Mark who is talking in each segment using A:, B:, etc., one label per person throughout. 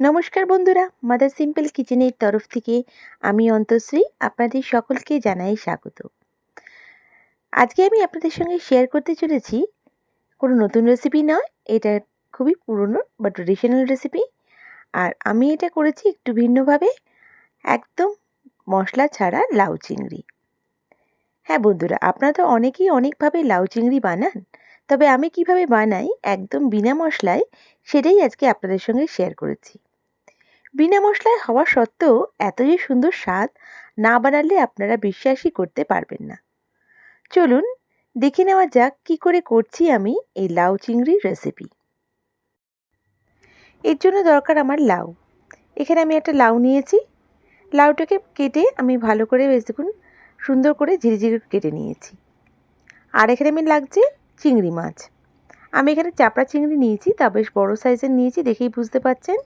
A: নমস্কার বন্ধুরা mother simple কিচেনের তরফ থেকে আমি অন্তশ্রী আপনাদের সকলকে জানাই স্বাগত। আজকে আমি আপনাদের সঙ্গে শেয়ার করতে চলেছি কোনো নতুন রেসিপি নয়, এটা খুবই পুরনো বা ট্রেডিশনাল রেসিপি আর আমি এটা করেছি একটু ভিন্নভাবে, একদম মশলা ছাড়া লাউ চিংড়ি। হ্যাঁ বন্ধুরা, আপনারা তো অনেকেই অনেকভাবে লাউ চিংড়ি বানান, তবে আমি কীভাবে বানাই একদম বিনা মশলায় সেটাই আজকে আপনাদের সঙ্গে শেয়ার করেছি। বিনা মশলায় হওয়া সত্ত্বেও এত যে সুন্দর স্বাদ না বানালে আপনারা বিশ্বাসই করতে পারবেন না। চলুন, দেখে নেওয়া যাক কি করে করছি আমি এই লাউ চিংড়ির রেসিপি এর জন্য দরকার আমার লাউ। এখানে আমি একটা লাউ নিয়েছি। লাউটাকে কেটে আমি ভালো করে বেশ দেখুন সুন্দর করে ঝিরিঝিরি কেটে নিয়েছি। আর এখানে আমি লাগছে চিংড়ি মাছ। আমি এখানে চাপড়া চিংড়ি নিয়েছি, তা বেশ বড়ো সাইজের নিয়েছি, দেখেই বুঝতে পারছেন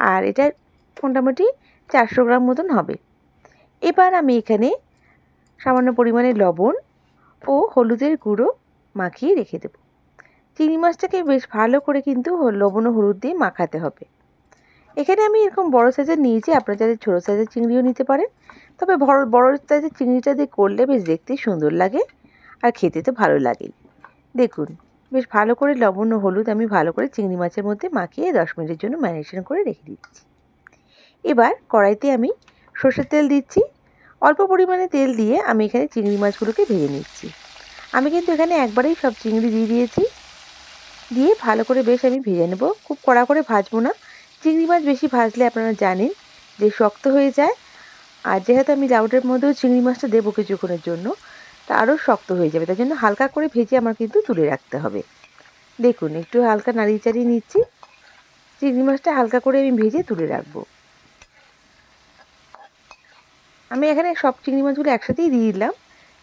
A: আর এটা মোটামুটি চারশো গ্রাম মতন হবে। এবার আমি এখানে সামান্য পরিমাণে লবণ ও হলুদের গুঁড়ো মাখিয়ে রেখে দেব। চিংড়ি মাছটাকে বেশ ভালো করে কিন্তু লবণ ও হলুদ দিয়ে মাখাতে হবে। এখানে আমি এরকম বড় সাইজের নিয়েছি, আপনারা যাদের ছোটো সাইজের চিংড়িও নিতে পারেন। তবে বড় বড় সাইজের চিংড়িটা দিয়ে করলে বেশ দেখতে সুন্দর লাগে আর খেতে তো ভালো লাগেই। দেখুন বেশ ভালো করে লবণ ও হলুদ আমি ভালো করে চিংড়ি মাছের মধ্যে মাখিয়ে দশ মিনিটের জন্য ম্যারিনেশন করে রেখে দিচ্ছি। এবার কড়াইতে আমি সর্ষের তেল দিচ্ছি। অল্প পরিমাণে তেল দিয়ে আমি এখানে চিংড়ি মাছগুলোকে ভেজে নিচ্ছি। আমি কিন্তু এখানে একবারেই সব চিংড়ি দিয়ে দিয়েছি। দিয়ে ভালো করে বেশ আমি ভেজে নেব। খুব কড়া করে ভাজবো না। চিংড়ি মাছ বেশি ভাজলে আপনারা জানেন যে শক্ত হয়ে যায়। আর যেহেতু আমি লাউডের মধ্যেও চিংড়ি মাছটা দেবো কিছুক্ষণের জন্য তা আরও শক্ত হয়ে যাবে, তার জন্য হালকা করে ভেজে আমার কিন্তু তুলে রাখতে হবে। দেখুন, একটু হালকা নাড়িয়ে চাড়িয়ে নিচ্ছি। চিংড়ি মাছটা হালকা করে আমি ভেজে তুলে রাখব। আমি এখানে সব চিংড়ি মাছগুলো একসাথেই দিয়ে দিলাম।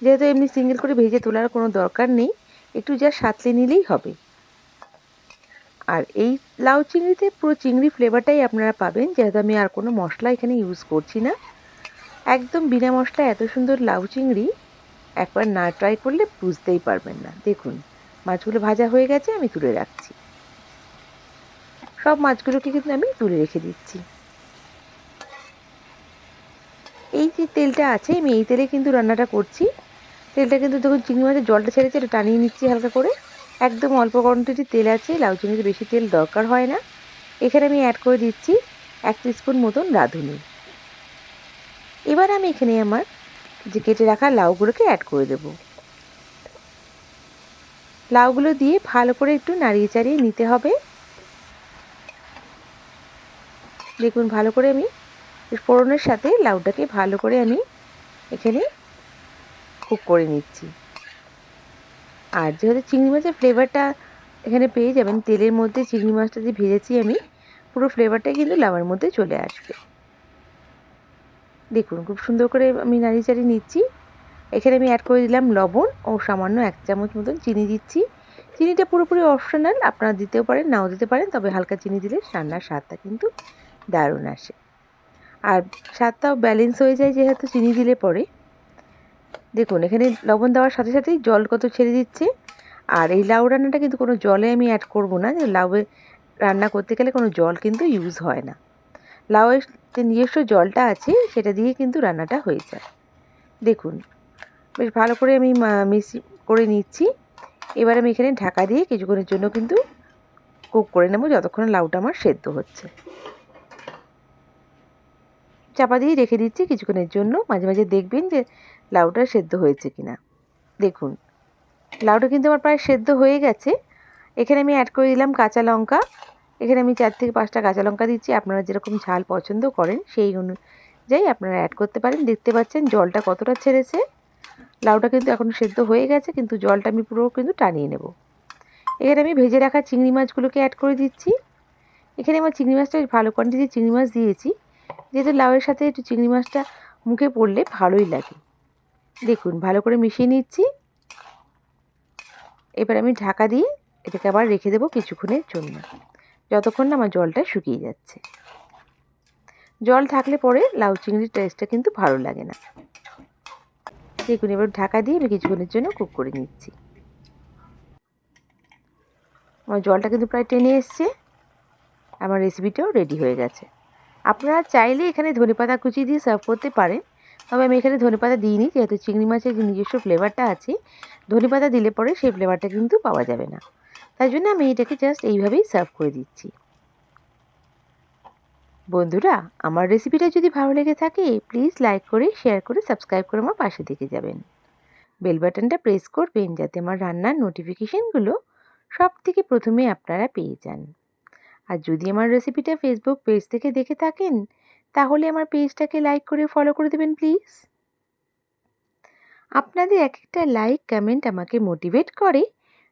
A: যেহেতু এমনি সিঙ্গেল করে ভেজে তোলার কোনো দরকার নেই, একটু যা সাঁতলে নিলেই হবে। আর এই লাউ চিংড়িতে পুরো চিংড়ি ফ্লেভারটাই আপনারা পাবেন, যেহেতু আমি আর কোনো মশলা এখানে ইউজ করছি না। একদম বিনা মশলা এত সুন্দর লাউ চিংড়ি। একবার না ট্রাই করলে বুঝতেই পারবেন না। দেখুন, মাছগুলো ভাজা হয়ে গেছে, আমি তুলে রাখছি। সব মাছগুলোকে কিন্তু আমি তুলে রেখে দিচ্ছি। এই যে তেলটা আছে, আমি এই তেলে কিন্তু রান্নাটা করছি। তেলটা কিন্তু দেখুন, চিংড়ি মাছের জলটা ছেড়েছে, এটা টানিয়ে নিচ্ছি হালকা করে। একদম অল্প কোয়ান্টিটি তেল আছে, লাউ চিংড়িতে বেশি তেল দরকার হয় না। এখানে আমি অ্যাড করে দিচ্ছি এক স্পুন মতন রাঁধুনি। এবার আমি এখানে আমার যে কেটে রাখা লাউগুলোকে অ্যাড করে দেব। লাউগুলো দিয়ে ভালো করে একটু নাড়িয়ে চাড়িয়ে নিতে হবে। দেখুন, ভালো করে আমি ফোড়নের সাথে লাউটাকে ভালো করে আমি এখানে কুক করে নিচ্ছি। আর যেহেতু চিংড়ি মাছের ফ্লেভারটা এখানে পেয়ে যাবেন, তেলের মধ্যে চিংড়ি মাছটা যে ভেজেছি আমি, পুরো ফ্লেভারটাই কিন্তু লাউয়ের মধ্যে চলে আসবে। দেখুন, খুব সুন্দর করে আমি নাড়িয়ে চাড়িয়ে নিচ্ছি। এখানে আমি অ্যাড করে দিলাম লবণ ও সামান্য এক চামচ মতন চিনি দিচ্ছি। চিনিটা পুরোপুরি অপশনাল আপনারা দিতেও পারেন, নাও দিতে পারেন, তবে হালকা চিনি দিলে রান্নার স্বাদটা কিন্তু দারুণ আসে। আর স্বাদটাও ব্যালেন্স হয়ে যায় যেহেতু চিনি দিলে পরে। দেখুন, এখানে লবণ দেওয়ার সাথে সাথেই জল কত ছেড়ে দিচ্ছে। আর এই লাউ রান্নাটা কিন্তু কোনো জলে আমি অ্যাড করব না, যে লাউয়ে রান্না করতে গেলে কোনো জল কিন্তু ইউজ হয় না। লাউয়ের যে নিজস্ব জলটা আছে, সেটা দিয়ে কিন্তু রান্নাটা হয়ে যায়। দেখুন, বেশ ভালো করে আমি মিক্সি করে নিচ্ছি। এবার আমি এখানে ঢাকা দিয়ে কিছুক্ষণের জন্য কিন্তু কুক করে নেব, যতক্ষণ লাউটা আমার সেদ্ধ হচ্ছে। চাপা দিয়ে রেখে দিচ্ছি কিছুক্ষণের জন্য। মাঝে মাঝে দেখবেন যে লাউটা সেদ্ধ হয়েছে কি না দেখুন, লাউটা কিন্তু আমার প্রায় সেদ্ধ হয়ে গেছে। এখানে আমি অ্যাড করে দিলাম কাঁচা লঙ্কা। এখানে আমি চার থেকে পাঁচটা কাঁচা লঙ্কা দিচ্ছি। আপনারা যেরকম ঝাল পছন্দ করেন, সেই অনুযায়ী আপনারা অ্যাড করতে পারেন। দেখতে পাচ্ছেন জলটা কতটা ছেড়েছে। লাউটা কিন্তু এখন সেদ্ধ হয়ে গেছে, কিন্তু জলটা আমি পুরো কিন্তু টানিয়ে নেব। এখানে আমি ভেজে রাখা চিংড়ি মাছগুলোকে অ্যাড করে দিচ্ছি। এখানে আমার চিংড়ি মাছটা ভালো কোয়ান্টিটি চিংড়ি মাছ দিয়েছি। যেহেতু লাউয়ের সাথে একটু চিংড়ি মাছটা মুখে পড়লে ভালোই লাগে। দেখুন, ভালো করে মিশিয়ে নিচ্ছি। এবার আমি ঢাকা দিয়ে এটাকে আবার রেখে দেবো কিছুক্ষণের জন্য। যতক্ষণ না আমার জলটা শুকিয়ে যাচ্ছে। জল থাকলে পরে লাউ চিংড়ির টেস্টটা কিন্তু ভালো লাগে না। দেখুন, এবার ঢাকা দিয়ে আমি কিছুক্ষণের জন্য কুক করে নিচ্ছি। আমার জলটা কিন্তু প্রায় টেনে এসছে। আমার রেসিপিটাও রেডি হয়ে গেছে। আপনারা চাইলে এখানে ধনেপাতা কুচি দিয়ে সার্ভ করতে পারেন। তবে আমি এখানে ধনেপাতা দিইনি, যেহেতু চিংড়ি মাছের যে নিজস্ব ফ্লেভারটা আছে, ধনেপাতা দিলে পরে সেই ফ্লেভারটা কিন্তু পাওয়া যাবে না। তাই জন্য আমি এটাকে জাস্ট এইভাবেই সার্ভ করে দিচ্ছি। বন্ধুরা, আমার রেসিপিটা যদি ভালো লেগে থাকে প্লিজ লাইক করে শেয়ার করে সাবস্ক্রাইব করে আমার পাশে থেকে যাবেন। বেল বাটনটা প্রেস করবেন যাতে আমার রান্নার নোটিফিকেশানগুলো সব থেকে প্রথমে আপনারা পেয়ে যান। আর যদি আমার রেসিপিটা ফেসবুক পেজ থেকে দেখে থাকেন, তাহলে আমার পেজটাকে লাইক করে ফলো করে দেবেন প্লিজ আপনাদের এক একটা লাইক কমেন্ট আমাকে মোটিভেট করে